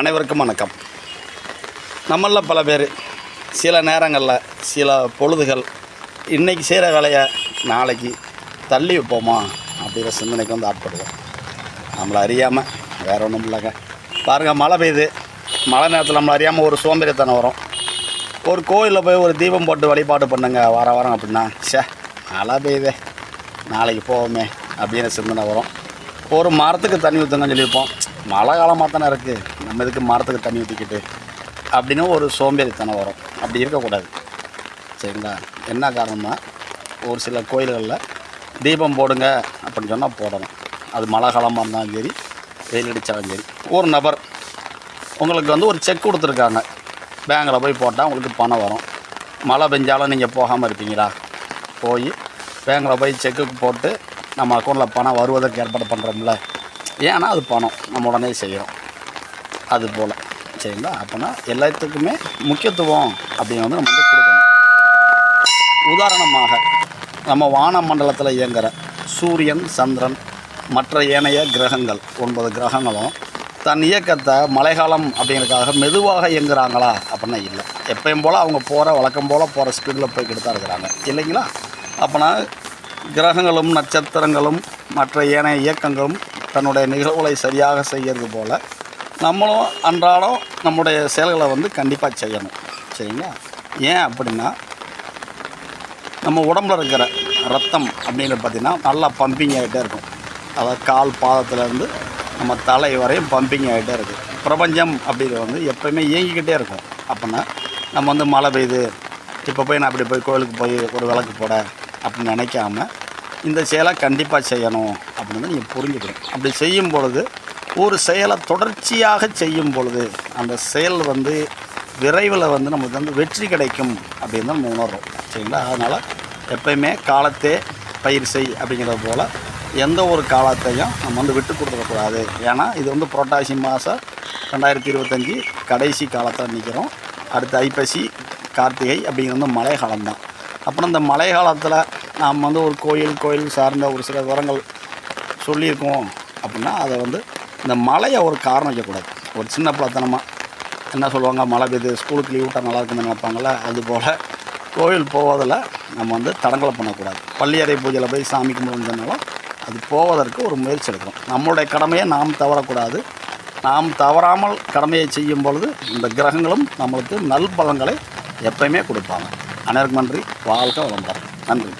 அனைவருக்கும் வணக்கம். நம்மளில் பல பேர் சில நேரங்களில் சில பொழுதுகள் இன்றைக்கி செய்கிற வேலையை நாளைக்கு தள்ளி வைப்போமா அப்படிங்கிற சிந்தனைக்கு வந்து ஆட்படுவோம். நம்மளை அறியாமல் வேற ஒன்றும் இல்லைங்க. பாருங்கள் மழை பெய்யுது. மழை நேரத்தில் நம்மளை அறியாமல் ஒரு சோம்பேறித்தனம் வரும். ஒரு கோயிலில் போய் ஒரு தீபம் போட்டு வழிபாடு பண்ணுங்க வார வாரம் அப்படின்னா ச்சே மழை பெய்யுதே நாளைக்கு போவோமே அப்படின்னு சிந்தனை வரும். ஒரு மரத்துக்கு தண்ணி ஊற்றுங்கன்னு சொல்லியிருப்போம். மழை காலமாக தானே இருக்குது நம்ம இதுக்கு மரத்துக்கு தண்ணி ஊற்றிக்கிட்டு அப்படின்னு ஒரு சோம்பேறித்தனம் வரும். அப்படி இருக்கக்கூடாது. சரிங்களா? என்ன காரணம்னா ஒரு சில கோயில்களில் தீபம் போடுங்க அப்படின்னு சொன்னால் போடணும். அது மழை காலமாக இருந்தாலும் சரி வெயில் அடித்தாலும் சரி. ஒரு நபர் உங்களுக்கு வந்து ஒரு செக் கொடுத்துருக்காங்க. பேங்கில் போய் போட்டால் உங்களுக்கு பணம் வரும். மழை பெஞ்சாலும் நீங்கள் போகாமல் இருப்பீங்களா? போய் பேங்கில் போய் செக்கு போட்டு நம்ம அக்கௌண்ட்டில் பணம் வருவதற்கு ஏற்பாடு பண்ணுறோம்ல ஏன்னா அது பணம். நம்ம உடனே செய்கிறோம் அது போல். சரிங்களா? அப்போனா எல்லாத்துக்குமே முக்கியத்துவம் அப்படின்னு வந்து நம்ம வந்து கொடுக்கணும். உதாரணமாக நம்ம வான மண்டலத்தில் இயங்குகிற சூரியன் சந்திரன் மற்ற ஏனைய கிரகங்கள் ஒன்பது கிரகங்களும் தன் இயக்கத்தை மழைக்காலம் அப்படிங்கிறதுக்காக மெதுவாக இயங்குறாங்களா? அப்படின்னா இல்லை. எப்பயும் போல் அவங்க போகிற வழக்கம் போல் போகிற ஸ்பீடில் போய்கிட்டு தான் இருக்கிறாங்க. இல்லைங்களா? அப்போனா கிரகங்களும் நட்சத்திரங்களும் மற்ற ஏனைய இயக்கங்களும் தன்னுடைய நிகழ்வுகளை சரியாக செய்கிறது போல் நம்மளும் அன்றாடம் நம்முடைய செயல்களை வந்து கண்டிப்பாக செய்யணும். சரிங்களா? ஏன் அப்படின்னா நம்ம உடம்புல இருக்கிற ரத்தம் அப்படின்னு பார்த்திங்கன்னா நல்லா பம்பிங் ஆகிட்டே இருக்கும். அதாவது கால் பாதத்துலேருந்து நம்ம தலை வரையும் பம்பிங் ஆகிட்டே இருக்குது பிரபஞ்சம் அப்படிங்கிறது வந்து எப்போயுமே இயங்கிக்கிட்டே இருக்கும். அப்படின்னா நம்ம வந்து மழை பெய்யுது. இப்போ போய் நான் அப்படி போய் கோயிலுக்கு போய் ஒரு விளக்கு போட அப்படின்னு நினைக்காம இந்த செயலை கண்டிப்பாக செய்யணும். அப்படின்னு நீங்கள் புரிஞ்சுக்கணும். அப்படி செய்யும் பொழுது ஒரு செயலை தொடர்ச்சியாக செய்யும் பொழுது அந்த செயல் வந்து விரைவில் வந்து நமக்கு வந்து வெற்றி கிடைக்கும் அப்படின்னு தான் நம்ம உணர்றோம். சரிங்களா? அதனால் எப்பயுமே காலத்தே பயிர் செய் அப்படிங்கிறது போல் எந்த ஒரு காலத்தையும் நம்ம வந்து விட்டு கொடுத்துடக்கூடாது ஏன்னா இது வந்து புரட்டாசி மாதம் ரெண்டாயிரத்தி இருபத்தஞ்சி கடைசி காலத்தை நிற்கிறோம் அடுத்து ஐப்பசி கார்த்திகை அப்படிங்கிறது வந்து மழை காலம்தான். அப்புறம் இந்த மழை காலத்தில் நாம் வந்து ஒரு கோயில் கோயில் சார்ந்த ஒரு சில விவரங்கள் சொல்லியிருக்கோம் அப்படின்னா அதை வந்து இந்த மழையை ஒரு காரணம் வைக்கக்கூடாது. ஒரு சின்ன பிள்ளைத்தனமாக என்ன சொல்லுவாங்க? மழை பெய்யுது ஸ்கூலுக்கு லீவ் விட்டால் நல்லா இருக்குன்னு நினைப்பாங்கள்ல அதுபோல் கோவில் போவதில் நம்ம வந்து தடங்கலை பண்ணக்கூடாது. பள்ளியறை பூஜையில் போய் சாமி கும்பிடுறதுனாலும் அது போவதற்கு ஒரு முயற்சி எடுக்கணும். நம்மளுடைய கடமையை நாம் தவறக்கூடாது. நாம் தவறாமல் கடமையை செய்யும் பொழுது இந்த கிரகங்களும் நம்மளுக்கு நல்பலங்களை எப்பயுமே கொடுப்பாங்க. அனைவருக்கும் நன்றி. வாழ்க வளம்பரம் நன்றி.